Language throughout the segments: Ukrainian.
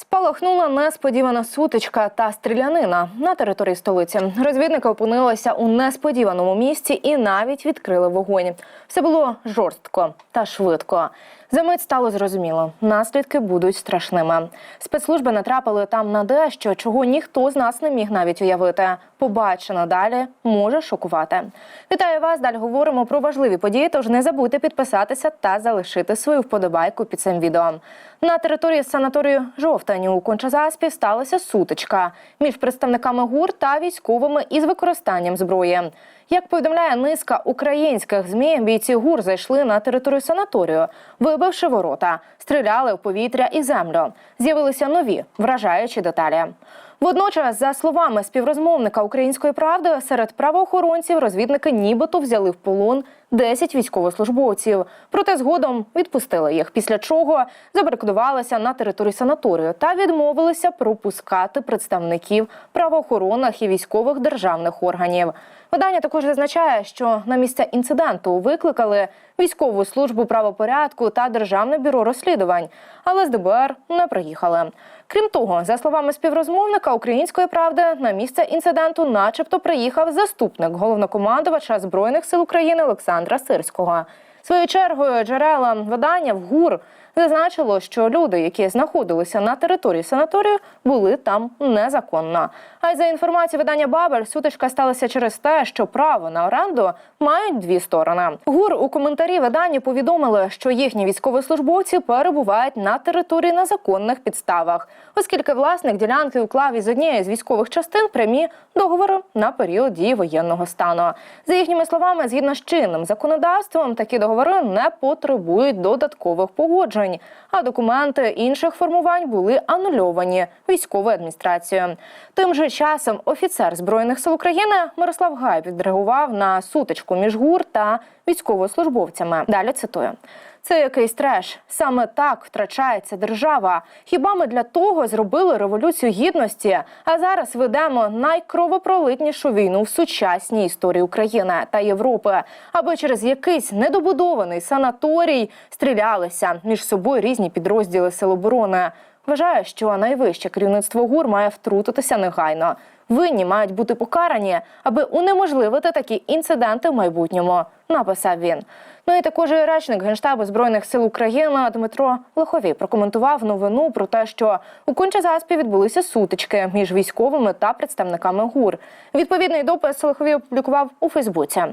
Спалахнула несподівана сутичка та стрілянина на території столиці. Розвідники опинилися у несподіваному місці і навіть відкрили вогонь. Все було жорстко та швидко. За мить стало зрозуміло, наслідки будуть страшними. Спецслужби натрапили там на дещо, чого ніхто з нас не міг навіть уявити. Побачено далі може шокувати. Вітаю вас! Далі говоримо про важливі події. Тож не забудьте підписатися та залишити свою вподобайку під цим відео. На території санаторію Жовтань у Кончазаспі сталася сутичка між представниками ГУР та військовими із використанням зброї. Як повідомляє низка українських змі, бійці ГУР зайшли на територію санаторію, вибивши ворота, стріляли в повітря і землю. З'явилися нові вражаючі деталі. Водночас, за словами співрозмовника української правди, серед правоохоронців розвідники нібито взяли в полон 10 військовослужбовців. Проте згодом відпустили їх. Після чого забарикадувалися на території санаторію та відмовилися пропускати представників правоохоронних і військових державних органів. Видання також зазначає, що на місце інциденту викликали військову службу правопорядку та державне бюро розслідувань, але з ДБР не приїхали. Крім того, за словами співрозмовника української правди, на місце інциденту, начебто, приїхав заступник головнокомандувача збройних сил України Олександра Сирського. Своєю чергою джерела видання в ГУР зазначило, що люди, які знаходилися на території санаторію, були там незаконно. А й за інформацією видання Бабель, сутичка сталася через те, що право на оренду мають дві сторони. ГУР у коментарі виданню повідомили, що їхні військовослужбовці перебувають на території на законних підставах, оскільки власник ділянки уклав із однієї з військових частин прямі договори на період дії воєнного стану. За їхніми словами, згідно з чинним законодавством, такі договори не потребують додаткових погоджень, а документи інших формувань були анульовані військовою адміністрацією. Тим же часом офіцер збройних сил України Мирослав Гай відреагував на сутичку між ГУР та військовослужбовцями. Далі цитую. Це якийсь треш. Саме так втрачається держава. Хіба ми для того зробили революцію гідності? А зараз ведемо найкровопролитнішу війну в сучасній історії України та Європи, аби через якийсь недобудований санаторій стрілялися між собою різні підрозділи Сил оборони. Вважаю, що найвище керівництво ГУР має втрутитися негайно. Винні мають бути покарані, аби унеможливити такі інциденти в майбутньому. Написав він. Ну і також речник генштабу збройних сил України Дмитро Лиховій прокоментував новину про те, що у Кончазаспі відбулися сутички між військовими та представниками ГУР. Відповідний допис Лиховій опублікував у Фейсбуці.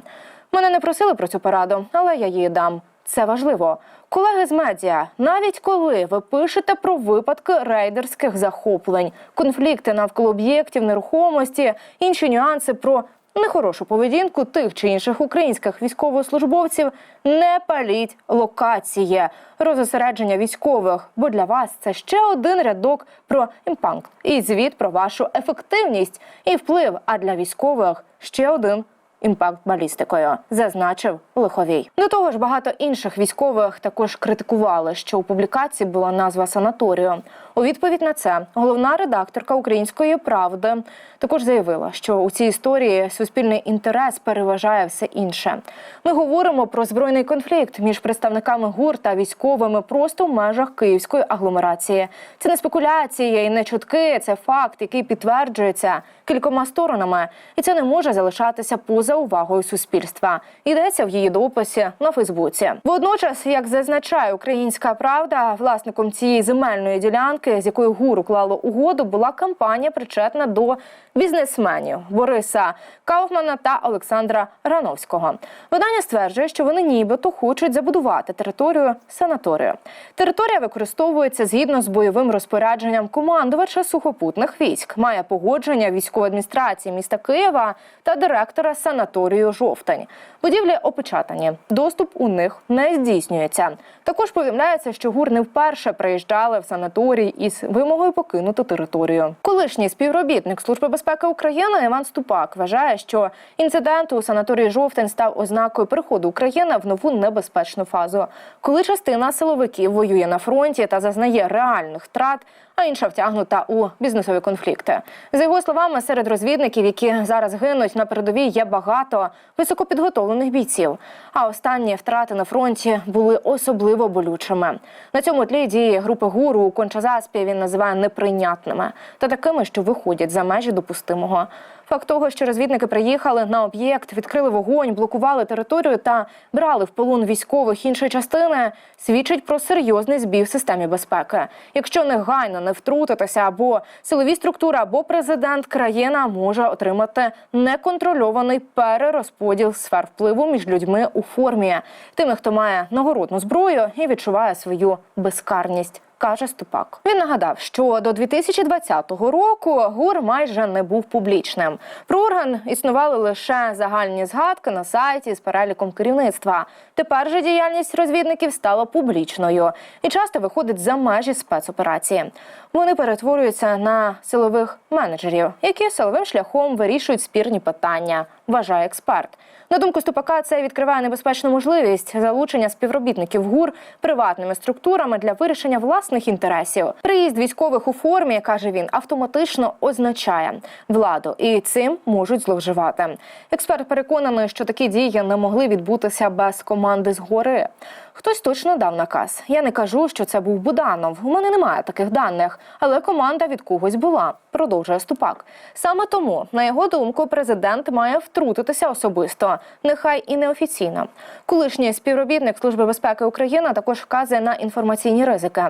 Мене не просили про цю пораду, але я її дам. Це важливо. Колеги з медіа, навіть коли ви пишете про випадки рейдерських захоплень, конфлікти навколо об'єктів нерухомості, інші нюанси про нехорошу поведінку тих чи інших українських військовослужбовців, не паліть локації розосередження військових, бо для вас це ще один рядок про імпакт і звіт про вашу ефективність і вплив. А для військових ще один імпакт балістикою, зазначив Лиховій. До того ж, багато інших військових також критикували, що у публікації була назва санаторію. У відповідь на це головна редакторка Української правди також заявила, що у цій історії суспільний інтерес переважає все інше. Ми говоримо про збройний конфлікт між представниками ГУР та військовими просто в межах київської агломерації. Це не спекуляції і не чутки, це факт, який підтверджується кількома сторонами, і це не може залишатися поза увагою суспільства. Йдеться в її дописі на Фейсбуці. Водночас, як зазначає Українська Правда, власником цієї земельної ділянки, з якою ГУР уклало угоду, була компанія причетна до бізнесменів Бориса Кауфмана та Олександра Грановського. Видання стверджує, що вони нібито хочуть забудувати територію санаторію. Територія використовується згідно з бойовим розпорядженням командувача сухопутних військ, має погодження військової адміністрації міста Києва та директора санаторію Жовтень. Будівлі опечатані. Доступ у них не здійснюється. Також повідомляється, що ГУР не вперше приїжджали в санаторій із вимогою покинути територію. Колишній співробітник служби безпеки України Іван Ступак вважає, що інцидент у санаторії Жовтень став ознакою переходу України в нову небезпечну фазу, коли частина силовиків воює на фронті та зазнає реальних втрат. А інша втягнута у бізнесові конфлікти. За його словами, серед розвідників, які зараз гинуть на передовій, є багато високопідготовлених бійців. А останні втрати на фронті були особливо болючими. На цьому тлі дії групи гуру у Кончазаспі він називає неприйнятними та такими, що виходять за межі допустимого. Факт того, що розвідники приїхали на об'єкт, відкрили вогонь, блокували територію та брали в полон військових іншої частини, свідчить про серйозний збій в системі безпеки. Якщо негайно не втрутитися, або силові структури, або президент країна може отримати неконтрольований перерозподіл сфер впливу між людьми у формі, тими, хто має нагородну зброю і відчуває свою безкарність каже Ступак. Він нагадав, що до 2020 року ГУР майже не був публічним. Про орган існували лише загальні згадки на сайті з переліком керівництва. Тепер же діяльність розвідників стала публічною і часто виходить за межі спецоперації. Вони перетворюються на силових менеджерів, які силовим шляхом вирішують спірні питання. Вважає експерт. На думку Ступака, це відкриває небезпечну можливість залучення співробітників ГУР приватними структурами для вирішення власних інтересів. Приїзд військових у формі каже він автоматично означає владу, і цим можуть зловживати. Експерт переконаний, що такі дії не могли відбутися без команди згори. Хтось точно дав наказ. Я не кажу, що це був Буданов. У мене немає таких даних, але команда від когось була. Продовжує Ступак. Саме тому, на його думку, президент має втрутитися особисто, нехай і неофіційно. Колишній співробітник Служби безпеки України також вказує на інформаційні ризики.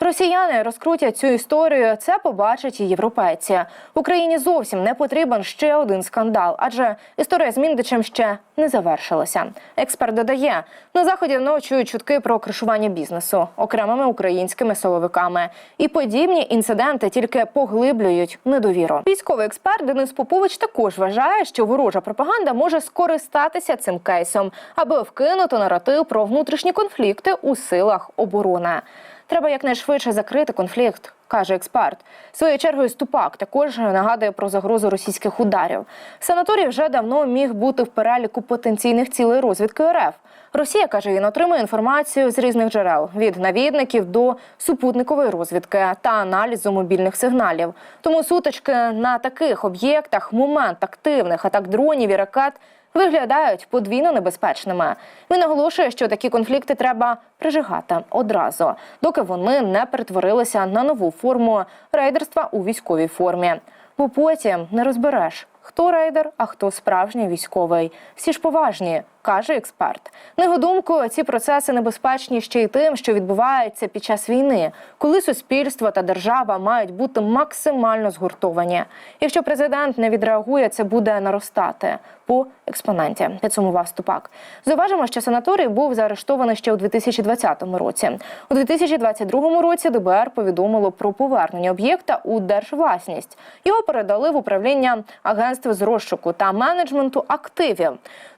Росіяни розкрутять цю історію. Це побачать і європейці. Україні зовсім не потрібен ще один скандал, адже історія з Міндичем ще не завершилася. Експерт додає, на заході ночують чутки про кришування бізнесу окремими українськими силовиками, і подібні інциденти тільки поглиблюють недовіру. Військовий експерт Денис Попович також вважає, що ворожа пропаганда може скористатися цим кейсом, аби вкинути наратив про внутрішні конфлікти у силах оборони. Треба якнайшвидше закрити конфлікт, каже експерт. Своєю чергою Ступак також нагадує про загрозу російських ударів. Санаторій вже давно міг бути в переліку потенційних цілей розвідки РФ. Росія каже, він отримує інформацію з різних джерел від навідників до супутникової розвідки та аналізу мобільних сигналів. Тому сутички на таких об'єктах, момент активних атак дронів і ракет виглядають подвійно небезпечними. Він наголошує, що такі конфлікти треба прижигати одразу, доки вони не перетворилися на нову форму рейдерства у військовій формі. Бо потім не розбереш, хто рейдер, а хто справжній військовий. Всі ж поважні, каже експерт. На його думку, ці процеси небезпечні ще й тим, що відбуваються під час війни, коли суспільство та держава мають бути максимально згуртовані. Якщо президент не відреагує, це буде наростати по експоненті. Підсумував Ступак. Зауважимо, що санаторій був заарештований ще у 2020 році. У 2022 році ДБР повідомило про повернення об'єкта у держвласність. Його передали в управління агентства з розшуку та менеджменту активів.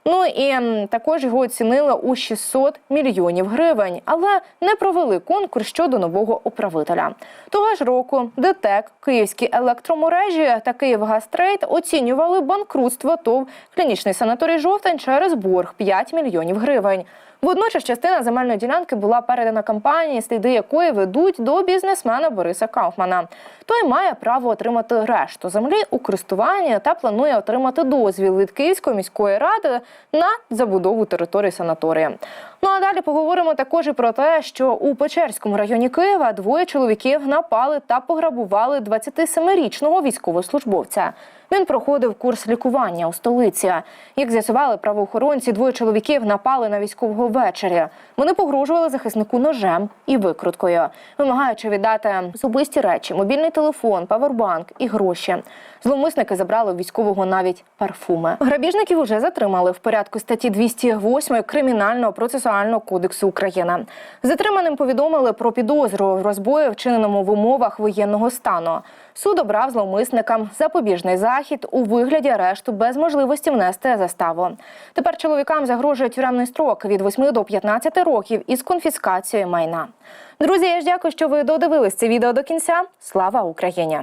Ну і також його оцінили у 600 мільйонів гривень, але не провели конкурс щодо нового управителя. Того ж року ДТЕК, Київські електромережі та Київгазтрейд оцінювали банкрутство ТОВ клінічний санаторій жовтень через борг 5 мільйонів гривень. Водночас частина земельної ділянки була передана компанії, сліди якої ведуть до бізнесмена Бориса Кауфмана. Той має право отримати решту землі у користуванні та планує отримати дозвіл від Київської міської ради на забудову території санаторія. Ну а далі поговоримо також і про те, що у Печерському районі Києва двоє чоловіків напали та пограбували 27-річного військовослужбовця. Він проходив курс лікування у столиці. Як з'ясували правоохоронці, двоє чоловіків напали на військового ввечері. Вони погрожували захиснику ножем і викруткою, вимагаючи віддати особисті речі, мобільний телефон, павербанк і гроші. Зловмисники забрали у військового навіть парфуми. Грабіжників уже затримали в порядку статті 208 Кримінального процесуального кодексу України. Затриманим повідомили про підозру в розбої, вчиненому в умовах воєнного стану. Суд обрав зловмисникам запобіжний захід у вигляді арешту без можливості внести заставу. Тепер чоловікам загрожує тюремний строк від 8 до 15 років із конфіскацією майна. Друзі, я ж дякую, що ви додивились це відео до кінця. Слава Україні!